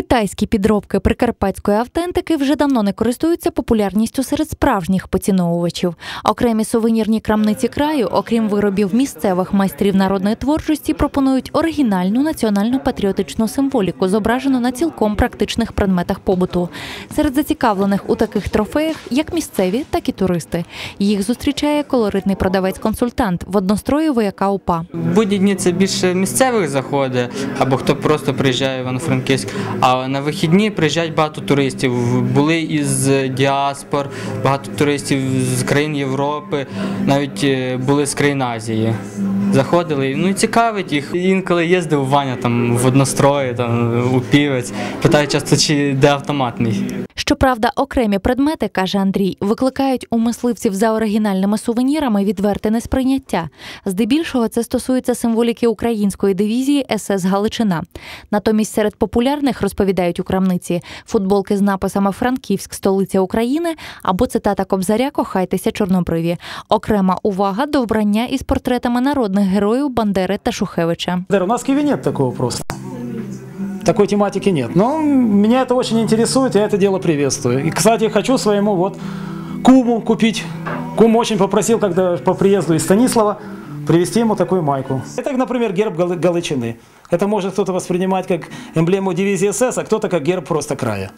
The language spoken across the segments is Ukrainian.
Китайські підробки прикарпатської автентики вже давно не користуються популярністю серед справжніх поціновувачів. Окремі сувенірні крамниці краю, окрім виробів місцевих майстрів народної творчості, пропонують оригінальну національну патріотичну символіку, зображену на цілком практичних предметах побуту. Серед зацікавлених у таких трофеях як місцеві, так і туристи. Їх зустрічає колоритний продавець-консультант в однострої вояка УПА. Будні дні це більше місцевих заходить, або хто просто приїжджає в Івано-Франківськ. А на вихідні приїжджають багато туристів. Були із діаспор, багато туристів з країн Європи, навіть е, були з країн Азії. Заходили, ну і цікавить їх. Інколи їздив Ваня там в однострої, там у півець. Питає часто, чи де автомат мій. Щоправда, окремі предмети, каже Андрій, викликають у мисливців за оригінальними сувенірами відверте несприйняття. Здебільшого це стосується символіки української дивізії СС Галичина. Натомість серед популярних розповідають у крамниці футболки з написами Франківськ, столиця України або цитата Кобзаря Кохайтеся чорнобриві. Окрема увага до вбрання із портретами народних героїв Бандери та Шухевича. У нас в Киеве нет такого просто. Такой тематики нет. Но меня это очень интересует, я это дело приветствую. И, кстати, хочу своему вот куму купить. Кум очень попросил, когда по приезду из Станислава, привезти ему такую майку. Это, например, герб Галы- Галичины. Это может кто-то воспринимать как эмблему дивизии СС, а кто-то как герб просто края.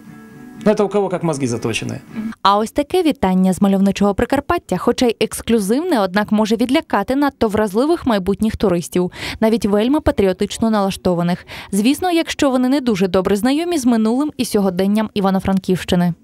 Но это у кого как мозги заточены. А ось таке вітання з мальовничого Прикарпаття, хоча й ексклюзивне, однак може відлякати надто вразливих майбутніх туристів, навіть вельми патріотично налаштованих. Звісно, якщо вони не дуже добре знайомі з минулим і сьогоденням Івано-Франківщини.